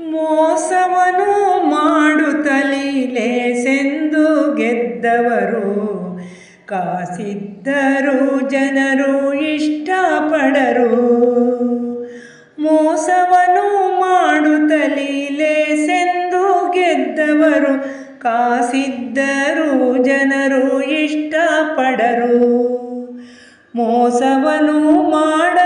ಮೋಸವನು ಮಾಡುತ್ತಲೀಲೇ ಸೆಂದು ಗೆದ್ದವರು. ಕಾಸಿದ್ದರು ಜನರು, ಇಷ್ಟಪಡರು. ಮೋಸವನು ಮಾಡುತ್ತಲೀಲೇ ಸೆಂದು ಗೆದ್ದವರು. ಕಾಸಿದ್ದರು ಜನರು, ಇಷ್ಟಪಡರು. ಮೋಸವನು ಮಾಡದೆ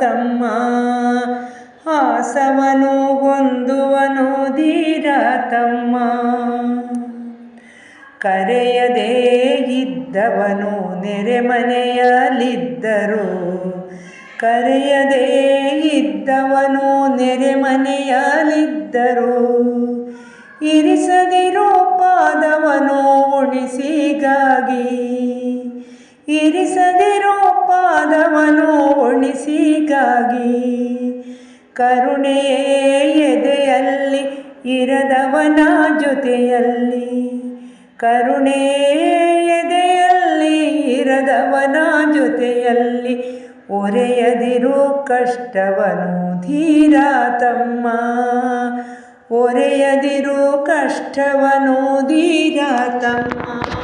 ತಮ್ಮ ಹಾಸವನು ಹೊಂದುವನು ಧೀರ ತಮ್ಮ. ಕರೆಯದೇ ಇದ್ದವನು ನೆರೆಮನೆಯಲ್ಲಿದ್ದರು. ಕರೆಯದೇ ಇದ್ದವನು ನೆರೆಮನೆಯಲ್ಲಿದ್ದರು. ಇರಿಸದಿರೋ ಪಾದವನು ಉಣಿಸಿಗಾಗಿ ಇರಿಸದಿರೋ ಪಾದವನು ಉಣಿಸಿಗಾಗಿ ಕರುಣೆಯೇ ಎದೆಯಲ್ಲಿ, ಇರದವನ ಜೊತೆಯಲ್ಲಿ. ಕರುಣೆಯೇ ಎದೆಯಲ್ಲಿ, ಇರದವನ ಜೊತೆಯಲ್ಲಿ ಒರೆಯದಿರು ಕಷ್ಟವನು ಧೀರ ತಮ್ಮ. ಒರೆಯದಿರು ಕಷ್ಟವನು ಧೀರ ತಮ್ಮ.